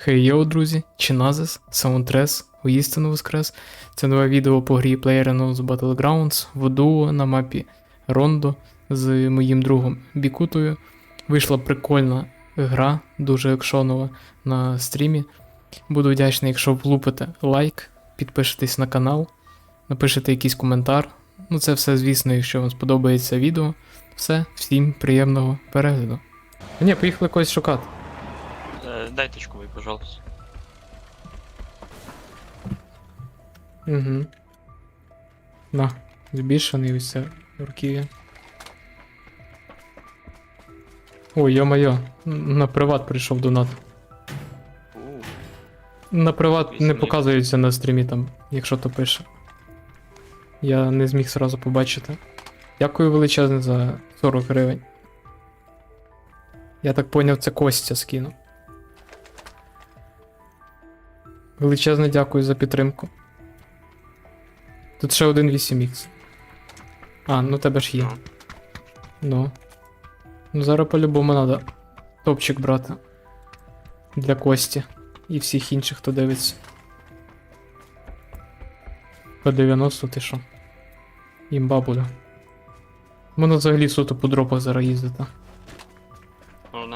Хей йоу, друзі, Чиназис, Саундтрес, воістину воскрес. Це нове відео по грі PlayerUnknown's Battlegrounds в дуо на мапі Рондо з моїм другом Бікутою. Вийшла прикольна гра, дуже екшонова на стрімі. Буду вдячний, якщо влупите лайк, підпишетесь на канал, напишете якийсь коментар. Ну, це все, звісно, якщо вам сподобається відео. Все, всім приємного перегляду. Ні, поїхали когось шукати. Э, Дай точковый, пожалуйста. Угу. На, збільшений це руків'я. Ой, йо-моє, на приват прийшов донат. На приват не показується на стрімі там, якщо то пише. Я не зміг сразу побачити. Дякую величезне за 40 гривень. Я так поняв, це Костя скинув. Величезне дякую за підтримку. Тут ще один 8х. А, ну тебе ж є. ну, Ну. Зараз по-любому треба топчик брати. Для Кості. І всіх інших, хто дивиться. По 90 ти що? Імба буде. Можна взагалі суто по дропах зараз їздити.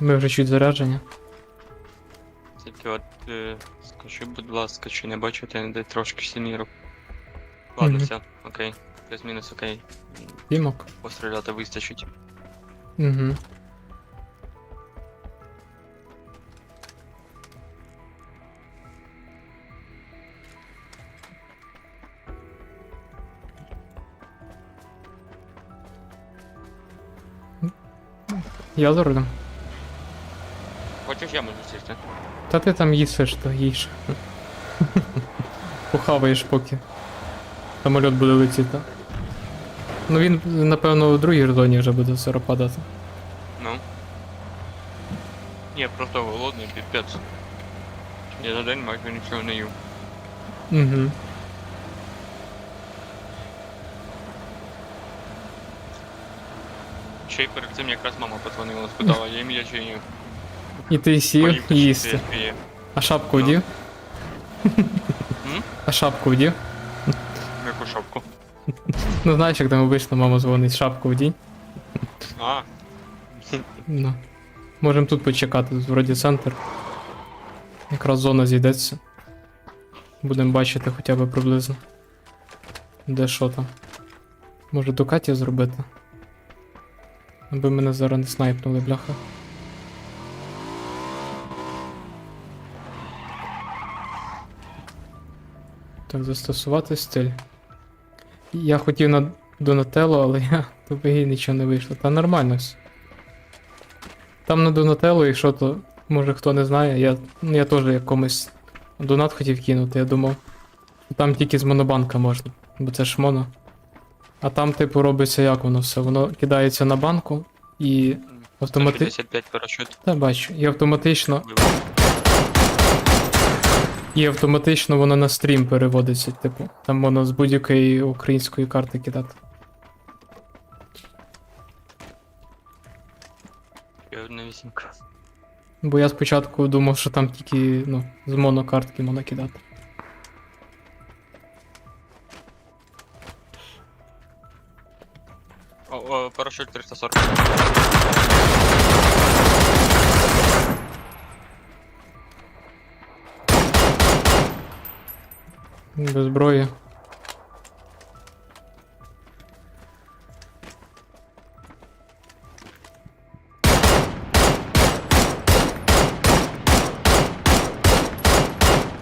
Ми вже чуть заряджені. Тільки от е, скажи, будь ласка, чи не бачите, де трошки сініру. Ладно, Мгм. все, окей. Плюс-мінус окей. М, Пімок. Постріляти вистачить. Угу. Я за рулем. Хочеш я можу сісти? Та ти там їсиш, то їж. Похаваєш поки. Самольот буде летіти. Ну він, напевно, у другій зоні вже буде все падати. Ну. Ні, просто голодний, піпець. Я за день майже нічого не їв. Угу. Ще й перед цим якраз мама подзвонила, спитала, я чи ні. І ти сів чи їсти. А шапку Ну. вдів? А шапку вдів? Яку шапку. Ну знаєш, як там обично мама дзвонить, шапку вдінь. А, Ну. Можемо тут почекати, тут вроді центр. Якраз зона зійдеться. Будемо бачити хоча б приблизно. Де що там. Може Дукаті зробити? Аби мене зараз не снайпнули, бляха. Так, застосувати стиль. Я хотів на Донателло, але я тобі нічого не вийшло. Та нормально все. Там на Донателло, якщо то, може хто не знає, я, я теж якомусь донат хотів кинути, я думав. Там тільки з монобанка можна, бо це ж моно. А там, типу, робиться як воно все. Воно кидається на банку і автомати... 155 парашют. Та бачу, і автоматично. І автоматично воно на стрім переводиться, типу. Там воно з будь-якої української карти кидати. Я одна вісімка. Бо я спочатку думав, що там тільки ну, з монокартки можна кидати. О, о, парашют 340. Без зброї.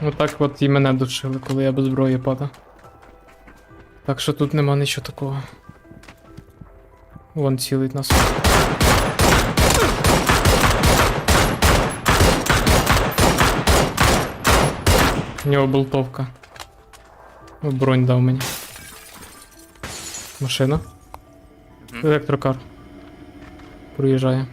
Отак от і мене душили, коли я без зброї падав. Так що тут нема нічого такого. Вон цілить нас. У нього болтовка. Бронь дав мені. Машина. Електрокар. Проїжджає.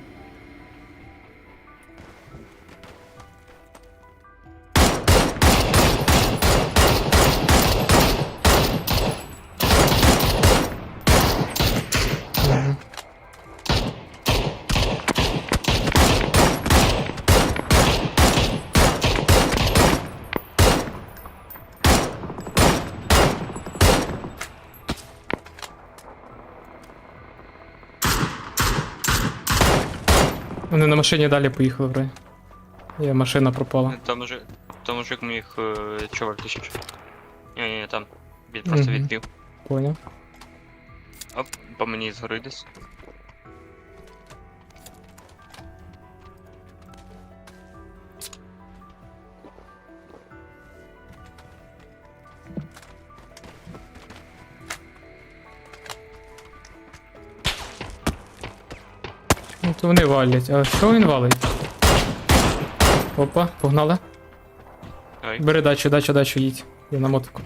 Вони на машині далі поїхали, врай. Є, машина пропала. Там уже. Там уже міг е, чувак тисяч. Ні, ні, там. Він просто Мгм. відбив. Поняв. Оп, по мені згори десь. То вони валять. А що він валить? Опа, погнали. Бери дачу, дачу, дачу, їдь. Я на мотику.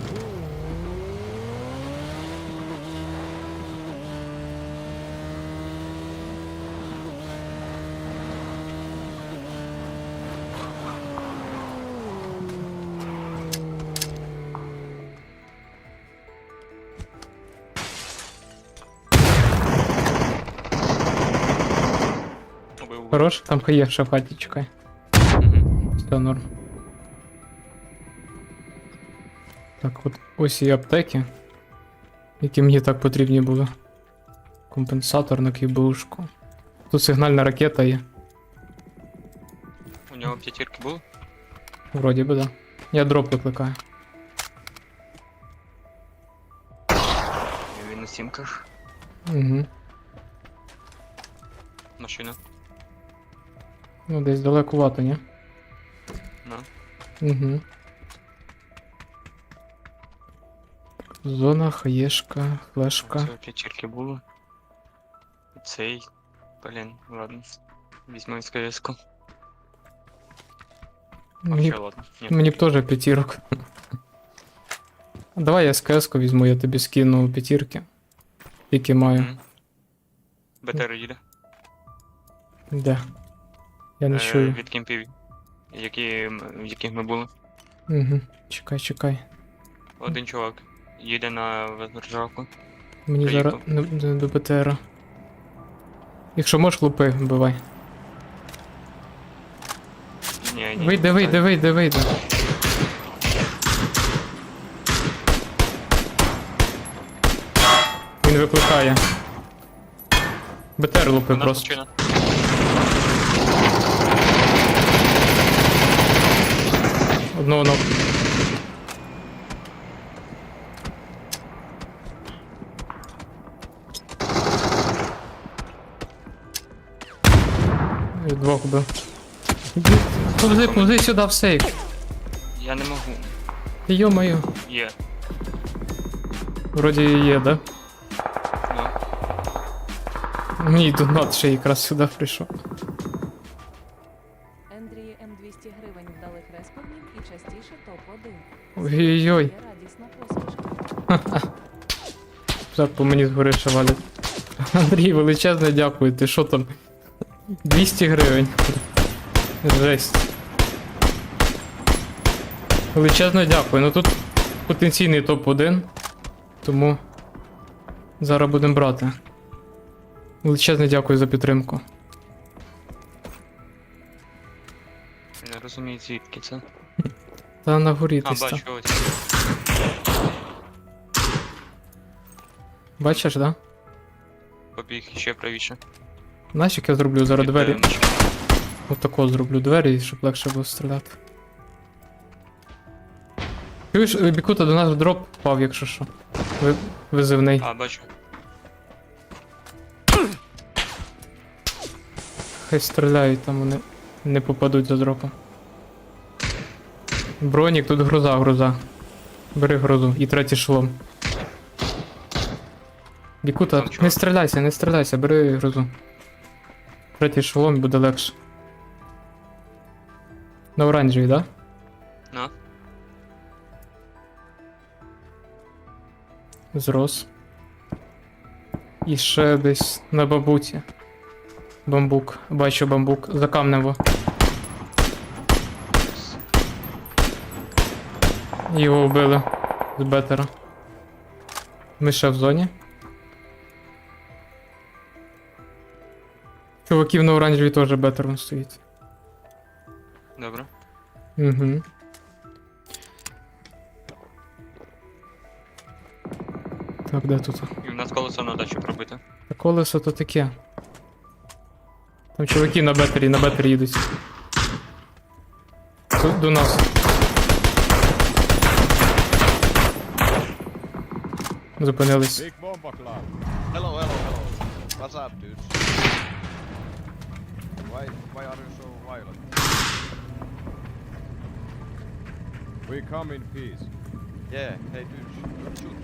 там є ще в хаті, чекай. Мгм. Все норм. Так, от ось і аптеки, які мені так потрібні були. Компенсатор на кібушку. Тут сигнальна ракета є. У нього п'ятірки були? Вроді би, да. Я дроп викликаю. І Він на сімках. Угу. Машина. Ну, десь далекувато, ні? На. Угу. Зона, хаєшка, флешка. Це п'ятірки були. Цей. Блін, ладно. Візьму СКС-ку. Мені, Ще ладно. Ні. мені б теж п'ятірок. Давай я СКС-ку візьму, я тобі скину п'ятірки. Які маю. Мгм. БТР їде. Де? Я не Е, чую. Від кемпів, які, в яких ми були. Угу. Чекай, чекай. Один чувак їде на везержавку. Мені зараз не до БТРа. Якщо можеш, лупи, вбивай. Ні, ні. Вийди, вийди, вийди, вийди. Він викликає. БТР лупи Вона просто. машина. Одного ног. І Двох вбив. Іди, Повзи, повзи сюди в сейф. Я не можу. Йо-моє. Є. Вроді є, да? Ну, Мій донат ще якраз сюди прийшов. Ой-ой-ой. Так, по мені згори ще валять. Андрій, величезне дякую. Ти що там? 200 гривень. Жесть. Величезне дякую. Ну тут потенційний топ-1. Тому зараз будемо брати. Величезне дякую за підтримку. я не розумію, звідки це. Та на горі А, там. бачу ось. Бачиш, да? Побіг ще правіше. Знаєш, як я зроблю зараз двері? е. Отако зроблю двері, щоб легше було стріляти. Чуєш, е, Бікута до нас дроп впав, якщо що. Ви... Визивний. А, бачу. Хай стріляють, там вони не попадуть за дропом. Бронік, тут груза, груза. Бери грузу і третій шолом. Бікута, Там чувак. не стріляйся, не стріляйся, бери грузу. Третій шолом буде легше. На оранжевій, да? На. Зрос. І ще десь на бабуці. Бамбук. Бачу бамбук. За камнем Його вбили з бетера. Ми ще в зоні. Чуваків на оранжевій теж бетером стоїть. Добре. Угу. Так, де тут? І в нас колесо на дачу пробите. А колесо то таке. Там чуваки на бетері, на бетері їдуть. Тут до нас. Зупинились. Big Bomba Club. Hello, hello, hello. What's up, dudes? Why, why are you so violent? We come in peace. Yeah, hey, dudes, shoot.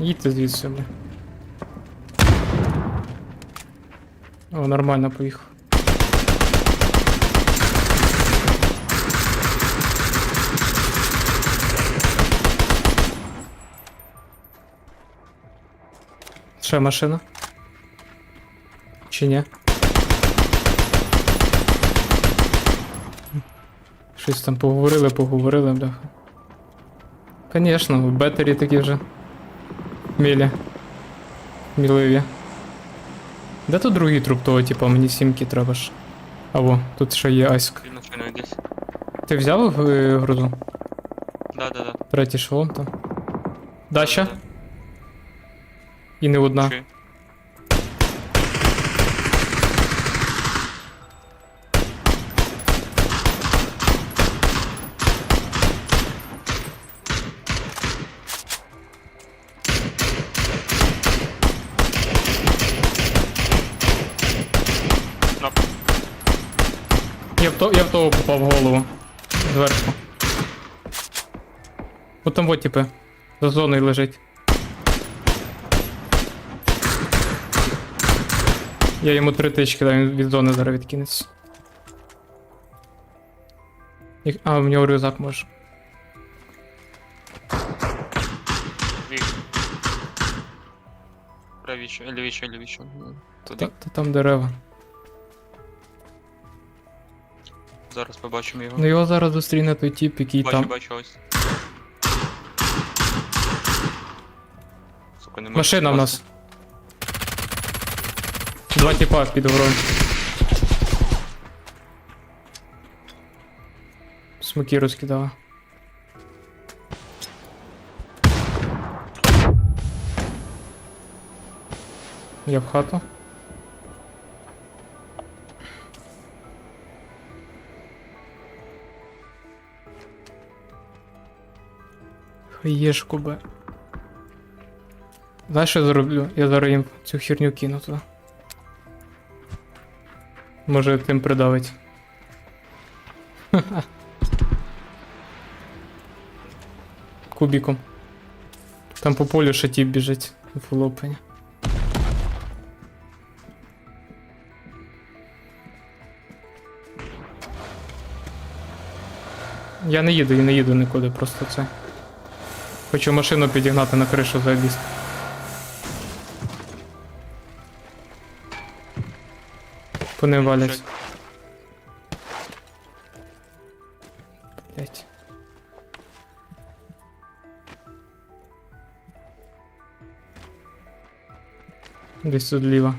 Їдьте звідси, бля. О, нормально поїхав. Ще машина? Чи ні? Щось там поговорили, поговорили, бляха. Конечно, в бетері такі вже. Мілі. Міливі. Де тут другий труп того, типа, мені сімки треба ж. А во, тут ще є десь. Ти взяв е, грузу? Да, да, да. Третій шолом там. Дача? І не одна. Я в, то, я в того попав в голову. Зверху. От там вот, типи. За зоною лежить. Я йому три тички даю, він від зони зараз відкинеться. А, в нього рюкзак може. Правіше, лівіше, лівіше. Ну, Та, та там дерева. Зараз побачимо його. Ну його зараз зустріне той тип, який бачу, там. бачу ось. Сука, не Машина в нас. Два типа під горою. Смоки розкидала. Я в хату. Хаєшку би. Знаєш, що я зроблю? Я зараз їм цю херню кину туди. Може тим придавить. Кубіком. Там по полю тіп біжить в лопані. Я не їду, я не їду нікуди, просто це. Хочу машину підігнати на кришу залізти. По ним валять. Блять. Десь тут зліва.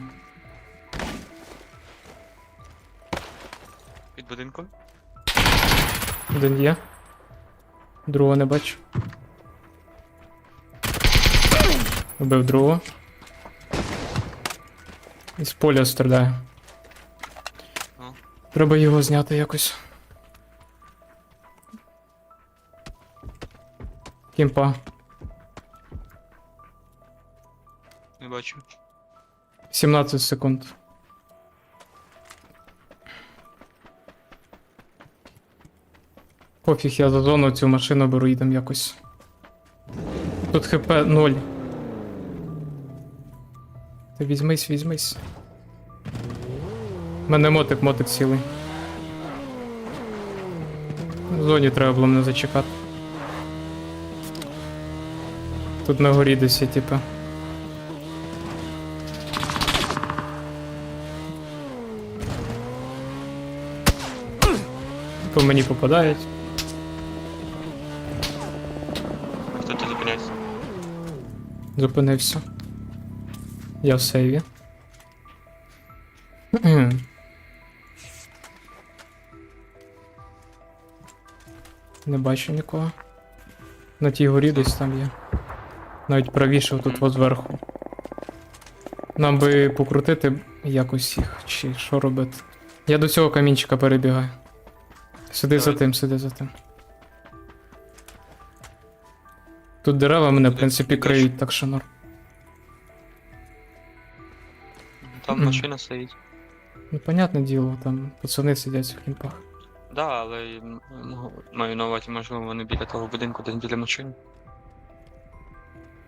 Під будинком. Один є. Другого не бачу. Вбив другого. Із поля стріляє. Треба його зняти якось. Кімпа. Не бачу. 17 секунд. Пофіг, я за зону цю машину беру їдем якось. Тут хп 0. Ти візьмись, візьмись. У мене мотик, мотик цілий. В зоні треба було мене зачекати. Тут на горі десь є, типа. По мені попадають. Хто тут зупиняється? Зупинився. Я в сейві. Не бачу нікого. На тій горі десь там є. Навіть правіше тут от зверху. Нам би покрутити якось їх, чи що робити. Я до цього камінчика перебігаю. Сиди за тим, сиди за тим. Тут дерева мене, в принципі, криють, так що норм. Там машина стоїть. Ну, понятне діло, там пацани сидять в кімпах. Да, але ну, маю на увазі, можливо, вони біля того будинку, десь біля машини.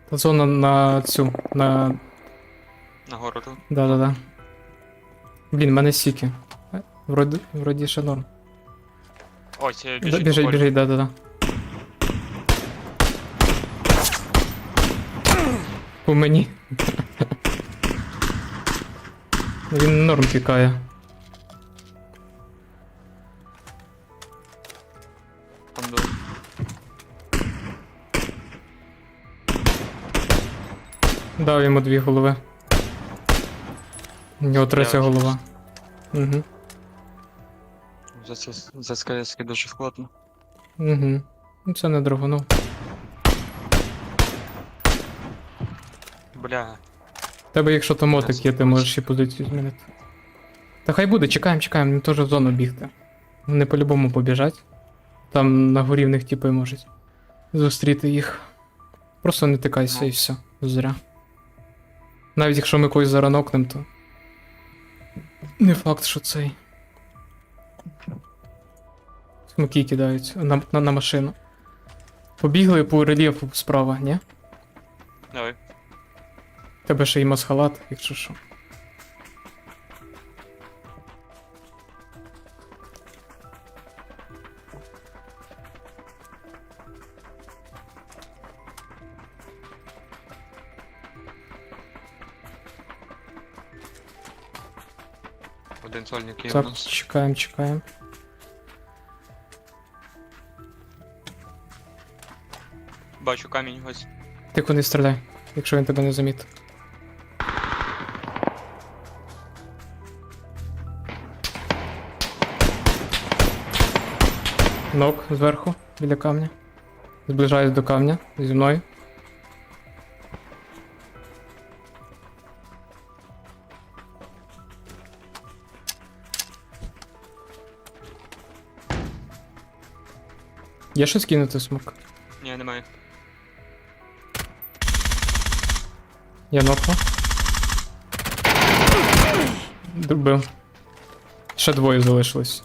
Та зона на цю, на. Нагору. тут. Да-да-да. Блін, в мене сіки. Вроді, вроді ще норм. Ось, е, Да, біжить. Біжить, біжить, да-да-да. По мені. Він норм пікає. Дав йому дві голови. У нього третя Я голова. Угу. За це за СКС дуже складно. Угу. Ну це не драгунув. Бля, Тебе, якщо то мотик є, ти можеш і позицію змінити. Та хай буде, чекаємо, чекаємо, не теж в зону бігти. Вони по-любому побіжать. Там на горі в них типи можуть зустріти їх. Просто не тикайся Ну. і все. Зря. Навіть якщо ми когось заранокнем, то. Не факт, що цей. Смоки кидають на, на, на машину. Побігли по рельєфу справа, ні? давай. Тебе ще й масхалат, якщо що. Є Так, нас. чекаємо, чекаємо. Бачу камінь ось. Тихо не стріляй, якщо він тебе не замітив. Нок зверху, біля камня. Зближаюсь до камня зі мною. Є щось кинути смок? Ні, немає. Я нокну. Добив. Ще двоє залишилось.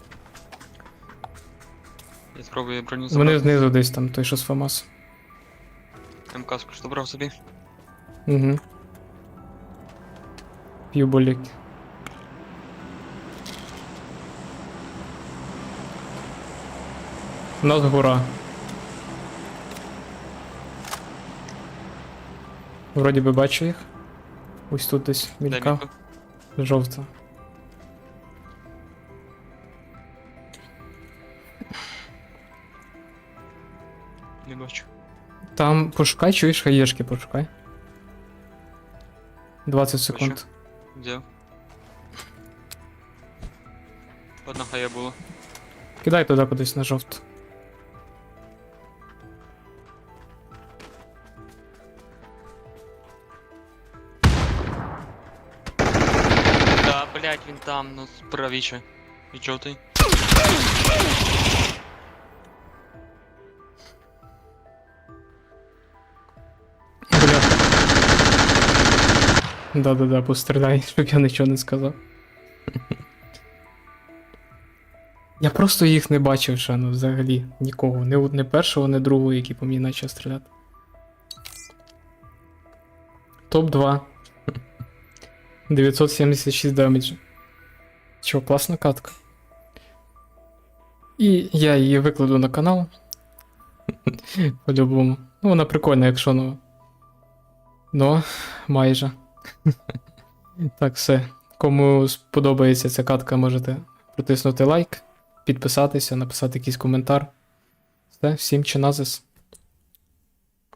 Я спробую броню Вони забрати. знизу десь там, той, що з ФАМАС. МК-ску ж забрав собі. Угу. П'ю болік. У нас гора. Вроді би бачу їх. Ось тут десь Де мількав. мітку? Жовта. Не бачу. Там пошукай, чуєш, хаєшки пошукай. 20 секунд. Взяв. Одна хая була. Кидай туди кудись на жовту. Там, ну правіше. І жовтий. Бля. Да-да-да, постріляй, щоб я нічого не сказав. Я просто їх не бачив ще, ну взагалі. Нікого. Ні, од- ні першого, ні другого, які по мені почав стріляти. Топ-2. 976 демеджа. Чо, класна катка. І я її викладу на канал. По-любому. Ну, вона прикольна, якщо ну. Ну, майже. так, все. Кому сподобається ця катка, можете протиснути лайк, підписатися, написати якийсь коментар. Все, всім чиназис.